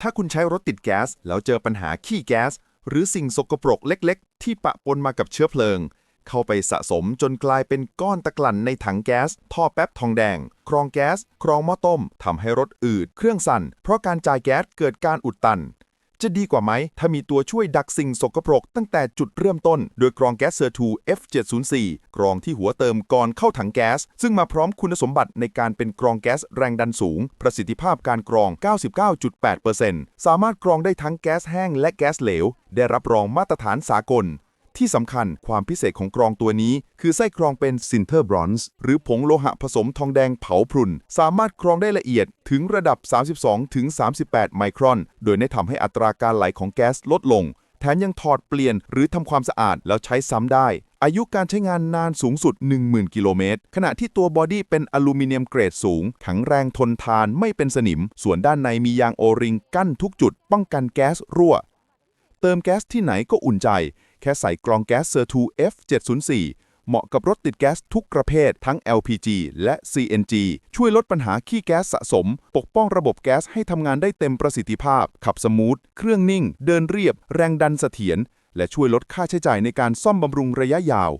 ถ้าคุณใช้รถติดแก๊ส แล้วเจอปัญหาขี้แก๊ส หรือสิ่งสกปรกเล็กๆ ที่ปะปนมากับเชื้อเพลิง เข้าไปสะสมจนกลายเป็นก้อนตะกลั่นในถังแก๊ส ท่อแป๊บทองแดง ครองแก๊ส ครองหม้อต้มทำให้รถอืด เครื่องสั่น เพราะการจ่ายแก๊สเกิดการอุดตัน จะดีกว่าไหม ถ้ามีตัวช่วยดักสิ่งสกปรกตั้งแต่จุดเริ่มต้น โดยกรองแก๊สเซอร์ทู F704 กรองที่หัวเติมก่อนเข้าถังแก๊ส ซึ่งมาพร้อมคุณสมบัติในการเป็นกรองแก๊สแรงดันสูง ประสิทธิภาพการกรอง 99.8%สามารถกรองได้ทั้งแก๊สแห้งและแก๊สเหลว ได้รับรองมาตรฐานสากล ที่สำคัญความพิเศษของกรองตัวนี้ คือไส้กรองเป็นซินเทอร์บรอนซ์หรือผงโลหะผสมทองแดงเผาพรุน สามารถกรองได้ละเอียดถึงระดับ 32ถึง38ไมครอน โดยไม่ทำให้อัตราการไหลของแก๊สลดลง แถมยังถอดเปลี่ยนหรือทำความสะอาดแล้วใช้ซ้ำได้ อายุการใช้งานนานสูงสุด 10,000 กิโลเมตร ขณะที่ตัวบอดี้เป็นอลูมิเนียมเกรดสูงแข็งแรงทนทานไม่เป็นสนิม ส่วนด้านในมียางโอริงกั้นทุกจุด ป้องกันแก๊สรั่ว เติมแก๊สที่ไหนก็อุ่นใจ แค่ใส่กรองแก๊สเซอร์ทู F704 เหมาะกับรถติดแก๊สทุกประเภททั้ง LPG และ CNG ช่วยลดปัญหาขี้แก๊สสะสม ปกป้องระบบแก๊สให้ทำงานได้เต็มประสิทธิภาพ ขับสมูท เครื่องนิ่ง เดินเรียบ แรงดันเสถียร และช่วยลดค่าใช้จ่ายในการซ่อมบำรุงระยะยาว